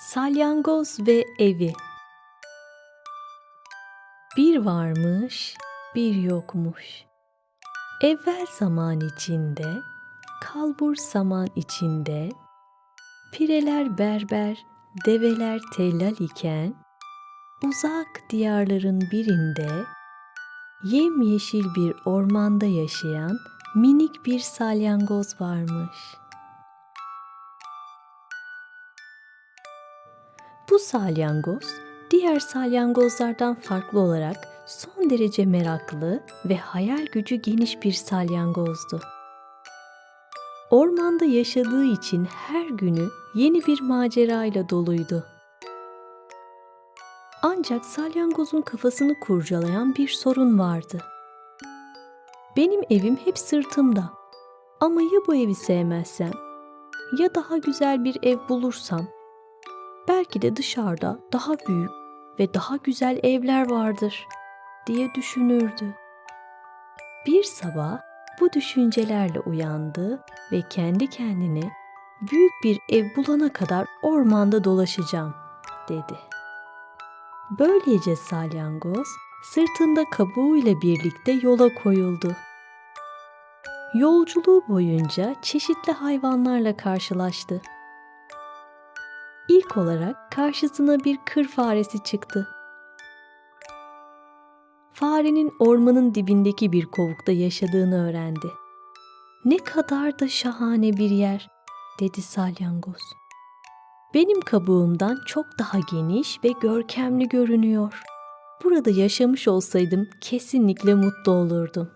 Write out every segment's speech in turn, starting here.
Salyangoz ve evi Bir varmış, bir yokmuş. Evvel zaman içinde, kalbur saman içinde, pireler berber, develer tellal iken, uzak diyarların birinde, yemyeşil bir ormanda yaşayan minik bir salyangoz varmış. Bu salyangoz diğer salyangozlardan farklı olarak son derece meraklı ve hayal gücü geniş bir salyangozdu. Ormanda yaşadığı için her günü yeni bir macerayla doluydu. Ancak salyangozun kafasını kurcalayan bir sorun vardı. Benim evim hep sırtımda. Ama ya bu evi sevmezsem? Ya daha güzel bir ev bulursam? Belki de dışarıda daha büyük ve daha güzel evler vardır diye düşünürdü. Bir sabah bu düşüncelerle uyandı ve kendi kendine büyük bir ev bulana kadar ormanda dolaşacağım dedi. Böylece salyangoz sırtında kabuğuyla birlikte yola koyuldu. Yolculuğu boyunca çeşitli hayvanlarla karşılaştı. İlk olarak karşısına bir kır faresi çıktı. Farenin ormanın dibindeki bir kovukta yaşadığını öğrendi. Ne kadar da şahane bir yer, dedi salyangoz. Benim kabuğumdan çok daha geniş ve görkemli görünüyor. Burada yaşamış olsaydım kesinlikle mutlu olurdum.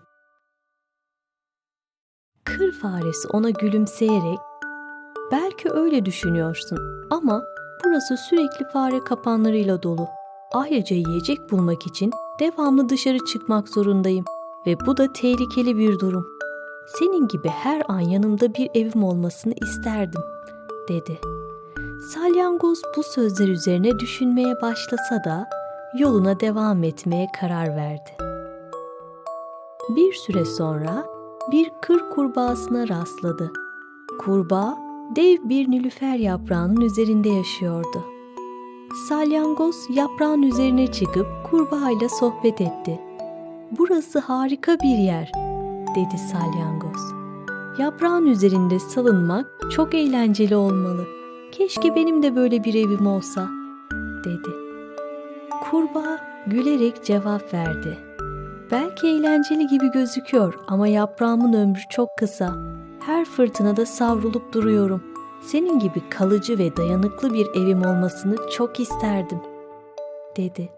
Kır faresi ona gülümseyerek Belki öyle düşünüyorsun ama burası sürekli fare kapanlarıyla dolu. Ayrıca yiyecek bulmak için devamlı dışarı çıkmak zorundayım ve bu da tehlikeli bir durum. Senin gibi her an yanımda bir evim olmasını isterdim, dedi. Salyangoz bu sözler üzerine düşünmeye başlasa da yoluna devam etmeye karar verdi. Bir süre sonra bir kır kurbağasına rastladı. Kurbağa dev bir nilüfer yaprağının üzerinde yaşıyordu. Salyangoz yaprağın üzerine çıkıp kurbağayla sohbet etti. Burası harika bir yer, dedi salyangoz. Yaprağın üzerinde salınmak çok eğlenceli olmalı. Keşke benim de böyle bir evim olsa, dedi. Kurbağa gülerek cevap verdi. Belki eğlenceli gibi gözüküyor ama yaprağımın ömrü çok kısa her fırtınada savrulup duruyorum. Senin gibi kalıcı ve dayanıklı bir evim olmasını çok isterdim, dedi.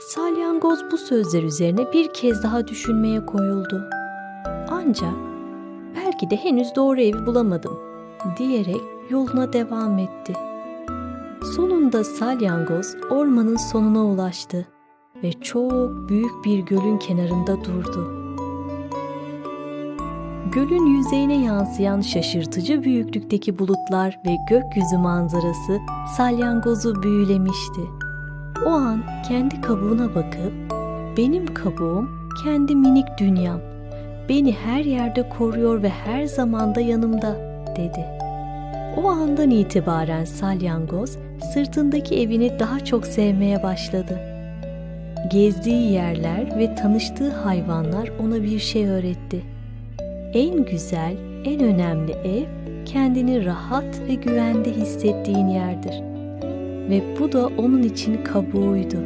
Salyangoz bu sözler üzerine bir kez daha düşünmeye koyuldu. Ancak belki de henüz doğru evi bulamadım diyerek yoluna devam etti. Sonunda salyangoz ormanın sonuna ulaştı ve çok büyük bir gölün kenarında durdu. Gölün yüzeyine yansıyan şaşırtıcı büyüklükteki bulutlar ve gökyüzü manzarası salyangozu büyülemişti. O an kendi kabuğuna bakıp, benim kabuğum kendi minik dünyam. Beni her yerde koruyor ve her zamanda yanımda, dedi. O andan itibaren salyangoz sırtındaki evini daha çok sevmeye başladı. Gezdiği yerler ve tanıştığı hayvanlar ona bir şey öğretti en güzel, en önemli ev kendini rahat ve güvende hissettiğin yerdir. Ve bu da onun için kabuğuydu.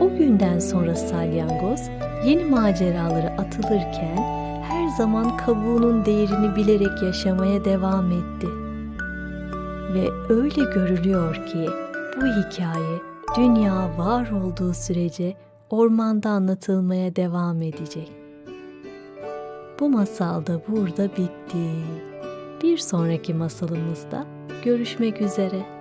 O günden sonra salyangoz yeni maceralara atılırken her zaman kabuğunun değerini bilerek yaşamaya devam etti. Ve öyle görülüyor ki bu hikaye dünya var olduğu sürece ormanda anlatılmaya devam edecek. Bu masal da burada bitti. Bir sonraki masalımızda görüşmek üzere.